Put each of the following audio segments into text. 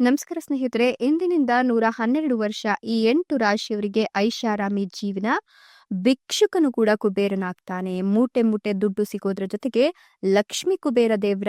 ನಮಸ್ಕಾರ ಸ್ನೇಹಿತರೆ, ಇಂದಿನಿಂದ ನೂರ ಹನ್ನೆರಡು ವರ್ಷ ಈ ಎಂಟು ರಾಶಿಯವರಿಗೆ ಐಷಾರಾಮಿ ಜೀವನ ಭಿಕ್ಷುಕನು ಕೂಡ ಕುಬೇರನಾಗ್ತಾನೆ. ಮೂಟೆ ಮೂಟೆ ದುಡ್ಡು ಸಿಗೋದ್ರ ಜೊತೆಗೆ ಲಕ್ಷ್ಮಿ ಕುಬೇರ ದೇವರ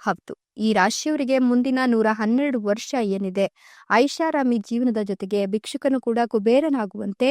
ಹೌದು. ಈ ರಾಶಿಯವರಿಗೆ ಮುಂದಿನ ನೂರ ಹನ್ನೆರಡು ವರ್ಷ ಏನಿದೆ, ಐಷಾರಾಮಿ ಜೀವನದ ಜೊತೆಗೆ ಭಿಕ್ಷುಕನು ಕೂಡ ಕುಬೇರನಾಗುವಂತೆ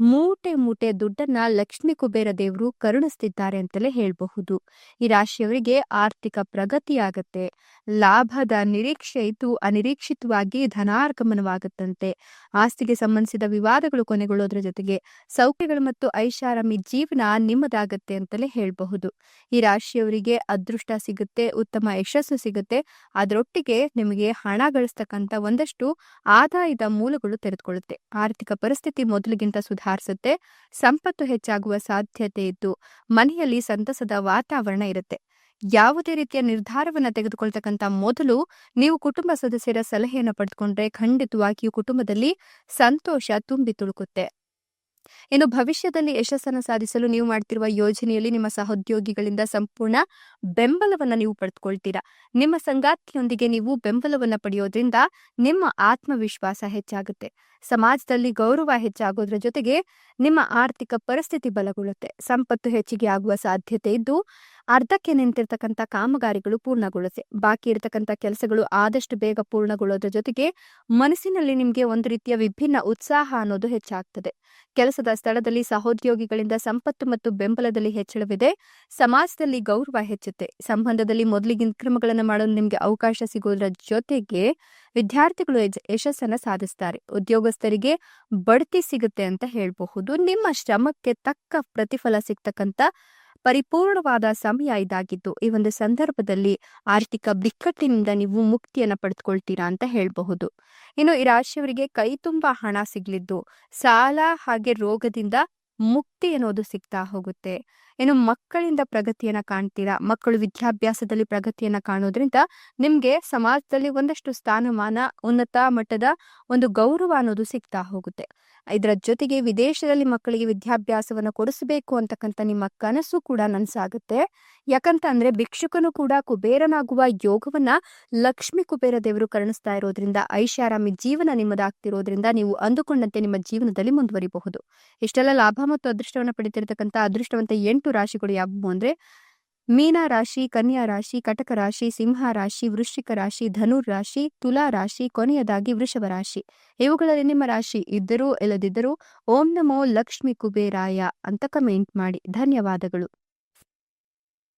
ಮೂಟೆ ಮೂಟೆ ದುಡ್ಡನ್ನ ಲಕ್ಷ್ಮಿ ಕುಬೇರ ದೇವರು ಕರುಣಿಸ್ತಿದ್ದಾರೆ ಅಂತಲೇ ಹೇಳಬಹುದು. ಈ ರಾಶಿಯವರಿಗೆ ಆರ್ಥಿಕ ಪ್ರಗತಿಯಾಗತ್ತೆ, ಲಾಭದ ನಿರೀಕ್ಷೆ ಇದ್ದು ಅನಿರೀಕ್ಷಿತವಾಗಿ ಧನಾರ್ಗಮನವಾಗುತ್ತಂತೆ. ಆಸ್ತಿಗೆ ಸಂಬಂಧಿಸಿದ ವಿವಾದಗಳು ಕೊನೆಗೊಳ್ಳೋದ್ರ ಜೊತೆಗೆ ಸೌಖ್ಯಗಳು ಮತ್ತು ಐಷಾರಾಮಿ ಜೀವನ ನಿಮ್ಮದಾಗತ್ತೆ ಅಂತಲೇ ಹೇಳಬಹುದು. ಈ ರಾಶಿಯವರಿಗೆ ಅದೃಷ್ಟ ಸಿಗುತ್ತೆ, ಉತ್ತಮ ಯಶಸ್ಸು ಸಿಗುತ್ತೆ. ಅದರೊಟ್ಟಿಗೆ ನಿಮಗೆ ಹಣ ಗಳಿಸ್ತಕ್ಕಂಥ ಒಂದಷ್ಟು ಆದಾಯದ ಮೂಲಗಳು ತೆರೆದುಕೊಳ್ಳುತ್ತೆ. ಆರ್ಥಿಕ ಪರಿಸ್ಥಿತಿ ಮೊದಲಿಗಿಂತ ಸುಧಾರಿಸುತ್ತೆ. ಸಂಪತ್ತು ಹೆಚ್ಚಾಗುವ ಸಾಧ್ಯತೆ ಇದ್ದು ಮನೆಯಲ್ಲಿ ಸಂತಸದ ವಾತಾವರಣ ಇರುತ್ತೆ. ಯಾವುದೇ ರೀತಿಯ ನಿರ್ಧಾರವನ್ನ ತೆಗೆದುಕೊಳ್ತಕ್ಕಂಥ ಮೊದಲು ನೀವು ಕುಟುಂಬ ಸದಸ್ಯರ ಸಲಹೆಯನ್ನು ಪಡೆದುಕೊಂಡ್ರೆ ಖಂಡಿತವಾಗಿಯೂ ಕುಟುಂಬದಲ್ಲಿ ಸಂತೋಷ ತುಂಬಿ ತುಳುಕುತ್ತೆ. ಇನ್ನು ಭವಿಷ್ಯದಲ್ಲಿ ಯಶಸ್ಸನ್ನು ಸಾಧಿಸಲು ನೀವು ಮಾಡ್ತಿರುವ ಯೋಜನೆಯಲ್ಲಿ ನಿಮ್ಮ ಸಹೋದ್ಯೋಗಿಗಳಿಂದ ಸಂಪೂರ್ಣ ಬೆಂಬಲವನ್ನ ನೀವು ಪಡೆದುಕೊಳ್ತೀರಾ? ನಿಮ್ಮ ಸಂಗಾತಿಯೊಂದಿಗೆ ನೀವು ಬೆಂಬಲವನ್ನ ಪಡೆಯೋದ್ರಿಂದ ನಿಮ್ಮ ಆತ್ಮವಿಶ್ವಾಸ ಹೆಚ್ಚಾಗುತ್ತೆ. ಸಮಾಜದಲ್ಲಿ ಗೌರವ ಹೆಚ್ಚಾಗೋದ್ರ ಜೊತೆಗೆ ನಿಮ್ಮ ಆರ್ಥಿಕ ಪರಿಸ್ಥಿತಿ ಬಲಗೊಳ್ಳುತ್ತೆ. ಸಂಪತ್ತು ಹೆಚ್ಚಿಗೆ ಆಗುವ ಸಾಧ್ಯತೆ ಇದ್ದು ಅರ್ಧಕ್ಕೆ ನಿಂತಿರ್ತಕ್ಕಂಥ ಕಾಮಗಾರಿಗಳು ಪೂರ್ಣಗೊಳ್ಳುತ್ತೆ. ಬಾಕಿ ಇರತಕ್ಕಂಥ ಕೆಲಸಗಳು ಆದಷ್ಟು ಬೇಗ ಪೂರ್ಣಗೊಳ್ಳೋದ್ರ ಜೊತೆಗೆ ಮನಸ್ಸಿನಲ್ಲಿ ನಿಮಗೆ ಒಂದು ರೀತಿಯ ವಿಭಿನ್ನ ಉತ್ಸಾಹ ಅನ್ನೋದು ಹೆಚ್ಚಾಗ್ತದೆ. ಕೆಲಸದ ಸ್ಥಳದಲ್ಲಿ ಸಹೋದ್ಯೋಗಿಗಳಿಂದ ಸಂಪತ್ತು ಮತ್ತು ಬೆಂಬಲದಲ್ಲಿ ಹೆಚ್ಚಳವಿದೆ. ಸಮಾಜದಲ್ಲಿ ಗೌರವ ಹೆಚ್ಚುತ್ತೆ. ಸಂಬಂಧದಲ್ಲಿ ಮೊದಲಿಗಿನ ಕ್ರಮಗಳನ್ನು ಮಾಡಲು ನಿಮಗೆ ಅವಕಾಶ ಸಿಗೋದ್ರ ಜೊತೆಗೆ ವಿದ್ಯಾರ್ಥಿಗಳು ಯಶಸ್ಸನ್ನು ಸಾಧಿಸ್ತಾರೆ. ಉದ್ಯೋಗಸ್ಥರಿಗೆ ಬಡ್ತಿ ಸಿಗುತ್ತೆ ಅಂತ ಹೇಳಬಹುದು. ನಿಮ್ಮ ಶ್ರಮಕ್ಕೆ ತಕ್ಕ ಪ್ರತಿಫಲ ಸಿಗ್ತಕ್ಕಂಥ ಪರಿಪೂರ್ಣವಾದ ಸಮಯ ಇದಾಗಿದ್ದು, ಈ ಒಂದು ಸಂದರ್ಭದಲ್ಲಿ ಆರ್ಥಿಕ ಬಿಕ್ಕಟ್ಟಿನಿಂದ ನೀವು ಮುಕ್ತಿಯನ್ನು ಪಡೆದುಕೊಳ್ತೀರಾ ಅಂತ ಹೇಳಬಹುದು. ಇನ್ನು ಈ ರಾಶಿಯವರಿಗೆ ಕೈ ತುಂಬಾ ಹಣ ಸಿಗ್ಲಿದ್ದು, ಸಾಲ ಹಾಗೆ ರೋಗದಿಂದ ಮುಕ್ತಿ ಅನ್ನೋದು ಸಿಗ್ತಾ ಹೋಗುತ್ತೆ. ಇನ್ನು ಮಕ್ಕಳಿಂದ ಪ್ರಗತಿಯನ್ನ ಕಾಣ್ತೀರಾ? ಮಕ್ಕಳು ವಿದ್ಯಾಭ್ಯಾಸದಲ್ಲಿ ಪ್ರಗತಿಯನ್ನ ಕಾಣೋದ್ರಿಂದ ನಿಮ್ಗೆ ಸಮಾಜದಲ್ಲಿ ಒಂದಷ್ಟು ಸ್ಥಾನಮಾನ, ಉನ್ನತ ಮಟ್ಟದ ಒಂದು ಗೌರವ ಅನ್ನೋದು ಸಿಗ್ತಾ ಹೋಗುತ್ತೆ. ಇದರ ಜೊತೆಗೆ ವಿದೇಶದಲ್ಲಿ ಮಕ್ಕಳಿಗೆ ವಿದ್ಯಾಭ್ಯಾಸವನ್ನ ಕೊಡಿಸಬೇಕು ಅಂತಕ್ಕಂಥ ನಿಮ್ಮ ಕನಸು ಕೂಡ ನನ್ಸಾಗುತ್ತೆ. ಯಾಕಂತ ಅಂದ್ರೆ ಭಿಕ್ಷುಕನು ಕೂಡ ಕುಬೇರನಾಗುವ ಯೋಗವನ್ನ ಲಕ್ಷ್ಮಿ ಕುಬೇರ ದೇವರು ಕರುಣಿಸ್ತಾ ಇರೋದ್ರಿಂದ, ಐಷಾರಾಮಿ ಜೀವನ ನಿಮ್ಮದಾಗ್ತಿರೋದ್ರಿಂದ ನೀವು ಅಂದುಕೊಂಡಂತೆ ನಿಮ್ಮ ಜೀವನದಲ್ಲಿ ಮುಂದುವರಿಬಹುದು. ಇಷ್ಟೆಲ್ಲ ಲಾಭ ಮತ್ತು ಅದೃಷ್ಟವನ್ನು ಪಡೆದಿರತಕ್ಕಂಥ ಅದೃಷ್ಟವಂತ ಎಂಟು ರಾಶಿಗಳು ಯಾವುವು ಅಂದ್ರೆ ಮೀನ ರಾಶಿ, ಕನ್ಯಾ ರಾಶಿ, ಕಟಕ ರಾಶಿ, ಸಿಂಹ ರಾಶಿ, ವೃಶ್ಚಿಕ ರಾಶಿ, ಧನುರ್ ರಾಶಿ, ತುಲಾ ರಾಶಿ, ಕೊನೆಯದಾಗಿ ವೃಷಭ ರಾಶಿ. ಇವುಗಳಲ್ಲಿ ನಿಮ್ಮ ರಾಶಿ ಇದ್ದರೂ, ಇಲ್ಲದಿದ್ದರೂ ಓಂ ನಮೋ ಲಕ್ಷ್ಮಿ ಕುಬೇರಾಯ ಅಂತ ಕಮೆಂಟ್ ಮಾಡಿ. ಧನ್ಯವಾದಗಳು.